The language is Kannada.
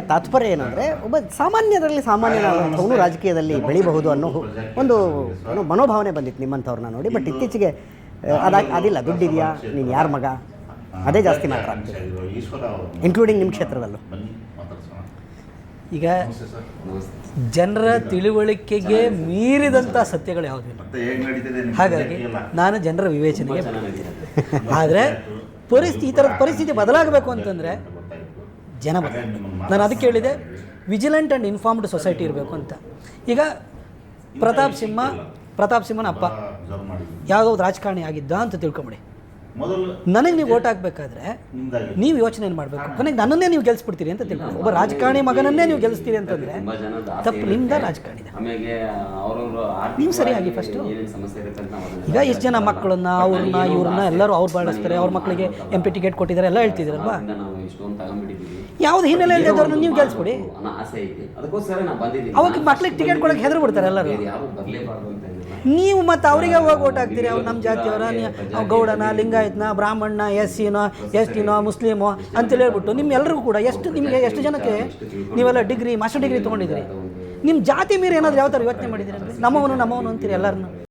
ತಾತ್ಪರ್ಯ ಏನಂದರೆ, ಒಬ್ಬ ಸಾಮಾನ್ಯರಲ್ಲಿ ಸಾಮಾನ್ಯನಾದಂಥವನು ರಾಜಕೀಯದಲ್ಲಿ ಬೆಳಿಬಹುದು ಅನ್ನೋ ಒಂದು ಏನೋ ಮನೋಭಾವನೆ ಬಂದಿತ್ತು ನಿಮ್ಮಂಥವ್ರನ್ನ ನೋಡಿ. ಬಟ್ ಇತ್ತೀಚೆಗೆ ಅದ, ಅದಿಲ್ಲ. ದುಡ್ಡಿದೆಯಾ? ನೀನು ಯಾರ ಮಗ? ಅದೇ ಜಾಸ್ತಿ ಮಾತ್ರ ಇನ್ಕ್ಲೂಡಿಂಗ್ ನಿಮ್ಮ ಕ್ಷೇತ್ರದಲ್ಲೂ. ಈಗ ಜನರ ತಿಳುವಳಿಕೆಗೆ ಮೀರಿದಂಥ ಸತ್ಯಗಳು ಯಾವುದಿಲ್ಲ. ಹಾಗಾಗಿ ನಾನು ಜನರ ವಿವೇಚನೆಗೆ ಆದರೆ ಪರಿಸ್ಥಿತಿ ಈ ಥರದ ಪರಿಸ್ಥಿತಿ ಬದಲಾಗಬೇಕು ಅಂತಂದರೆ. ಜನ ಬರ್ತಾರೆ ನಾನು ಅದಕ್ಕೆ ಹೇಳಿದೆ ವಿಜಿಲೆಂಟ್ ಆ್ಯಂಡ್ ಇನ್ಫಾರ್ಮ್ಡ್ ಸೊಸೈಟಿ ಇರಬೇಕು ಅಂತ. ಈಗ ಪ್ರತಾಪ್ ಸಿಂಹ, ಪ್ರತಾಪ್ ಸಿಂಹನ ಅಪ್ಪ, ಯಾವುದೋ ರಾಜಕಾರಣಿ ಆಗಿದ್ದ ಅಂತ ತಿಳ್ಕೊಂಬಿಡಿ. ನನಗೆ ನೀವು ಓಟ್ ಹಾಕ್ಬೇಕಾದ್ರೆ ನೀವು ಯೋಚನೆ ಮಾಡಬೇಕು? ಕೊನೆಗೆ ನನ್ನನ್ನೇ ನೀವು ಗೆಲ್ಸ್ಬಿಡ್ತೀರಿ ಅಂತ ತಿಳ್ಕೊಂಡು ಒಬ್ಬ ರಾಜಕಾರಣಿ ಮಗನನ್ನೇ ನೀವು ಗೆಲ್ಲಿಸ್ತೀರಿ ಅಂತಂದರೆ ತಪ್ಪು. ನಿಮ್ದ ರಾಜಕಾರಣಿ ನೀವು ಸರಿಯಾಗಿ ನಾವು ಈಗ ಎಷ್ಟು ಜನ ಮಕ್ಕಳನ್ನ ಅವ್ರನ್ನ ಇವ್ರನ್ನ ಎಲ್ಲರೂ ಅವ್ರು ಬಳಸ್ತಾರೆ ಅವ್ರ ಮಕ್ಕಳಿಗೆ ಎಂ ಪಿ ಟಿಕೆಟ್ ಕೊಟ್ಟಿದ್ದಾರೆ ಎಲ್ಲ ಹೇಳ್ತಿದ್ದೀರಲ್ವಾ ಯಾವ್ದು ಹಿನ್ನೆಲೆ ಇಲ್ಲದವ್ರನ್ನ ನೀವು ಗೆಲ್ಸ್ಬಿಡಿ. ಅವಾಗ ಮಕ್ಳಿಗೆ ಟಿಕೆಟ್ ಕೊಡಕ್ಕೆ ಹೆದರ್ಬಿಡ್ತಾರೆ ಎಲ್ಲರೂ. ನೀವು ಮತ್ತೆ ಅವರಿಗೆ ಹೋಗಿ ಓಟ್ ಹಾಕ್ತೀರಿ? ಅವ್ರು ನಮ್ಮ ಜಾತಿಯವರ ಗೌಡನ ಲಿಂಗಾಯತ್ನ ಬ್ರಾಹ್ಮಣ ಎಸ್ ಸಿನೋ ಎಸ್ ಟಿನೋ ಮುಸ್ಲಿಮೋ ಅಂತೇಳಿ ಹೇಳ್ಬಿಟ್ಟು ನಿಮ್ಮ ಎಲ್ರಿಗೂ ಕೂಡ ಎಷ್ಟು ನಿಮಗೆ ಎಷ್ಟು ಜನಕ್ಕೆ ನೀವೆಲ್ಲ ಡಿಗ್ರಿ ಮಾಸ್ಟರ್ ಡಿಗ್ರಿ ತೊಗೊಂಡಿದ್ದೀರಿ? ನಿಮ್ಮ ಜಾತಿ ಮೀರಿ ಏನಾದರೂ ಯಾವ ಥರ ಯೋಚನೆ ಮಾಡಿದ್ದೀರಿ? ನಮ್ಮವನು ನಮ್ಮವನು ಅಂತೀರಿ ಎಲ್ಲರನ್ನು?